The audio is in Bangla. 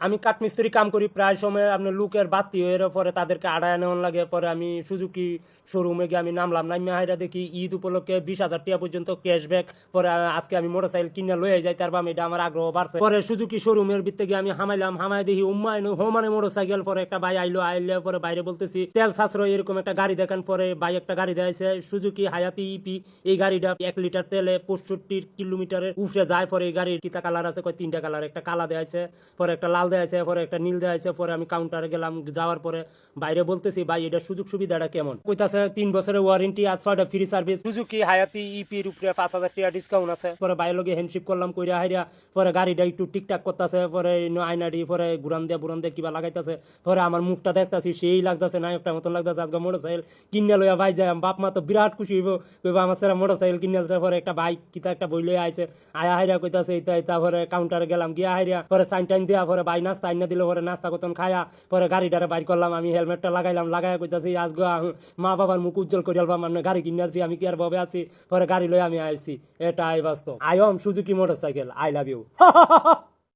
আমি কাঠমিস্ত্রি কাম করি, প্রায় সময় আপনার লোকের বাতি হয়ে পরে তাদেরকে আড়ায় নেওয়ান লাগে, পরে আমি সুজুকি শোরুমে গিয়ে আমি নামলাম নামিয়ে হাইরা দেখি ঈদ উপলক্ষে বিশ হাজার টাকা পর্যন্ত ক্যাশব্যাক পরে আজকে আমি মোটরসাইকেল কিনে লয়ে যাই তারপর আমি এটা আমার আগ্রহ বাড়ছে। পরে সুজুকি শোরুমের ভিতরে গিয়ে আমি হামাইলাম, হামাই দেখি উম্মায় হোমানে মোটরসাইকেল পরে একটা ভাই আইলো, আইলে পরে বাইরে বলতেছি, তেল সাশ্রয়, এরকম একটা গাড়ি দেখেন। পরে ভাই একটা গাড়ি দেখাইছে, সুজুকি হায়াতি ইপি এই গাড়িটা এক লিটার তেলে পঁয়ষট্টি কিলোমিটারের উপরে যায়, পরে এই গাড়ির কিতা কালার আছে, কয় তিনটা কালার একটা কালা দেখাইছে, পরে একটা লাল দেখাইছে পরে একটা নীল দেখাইছে পরে আমি কাউন্টারে গেলাম যাওয়ার পরে বাইরে বলতেছি ভাই এটা সুযোগ সুবিধাটা কেমন? কইতাছে তিন বছরের ওয়ারেন্টি আর ছয়টা ফ্রি সার্ভিস সুজুকি হায়াতি ইপির উপরে পাঁচ হাজার টাকা ডিসকাউন্ট আছে। পরে বাইরে লগে হ্যান্ডশিপ করলাম কইরা হাইরা পরে গাড়িটা একটু টিকটাক করতেছে পরে ইনো আয়নাডি পরে ঘুরান দিয়া বুরান দিয়া কিবা লাগাইতেছে পরে আমার মুখটা দেখতাছি সেই লাগতেছে নায়কটা মতন লাগতেছে আজকে মোটরসাইকেল কিনে লইয়া ভাই যায় বাপ মা তো বিরাট খুশি হইব কইবা আমার সেরা মোটরসাইকেল কিনে আলছে পরে একটা বাইক কিতা একটা বই লইয়া আইছে। আয়া হাইরা কইতাছে ইতা ইতা পরে কাউন্টারে গেলাম গিয়া হাইরা পরে সাইন টাইন দিয়া পরে ভাই নাস্তা আইনা দিলে পরে নাস্তা করতাম, খায়া পরে গাড়িটারে বাইর করলাম, আমি হেলমেটটা লাগাইলাম লাগাইয়া কইতাছি আজ মা বাবার মুখ উজ্জ্বল করে আলবাম আমি গাড়ি কিনে আসছি আমি কি আর ভাবে আছি? পরে গাড়ি লই আমি আইছি এটা আই বাস্তব। I am Suzuki motorcycle I love you.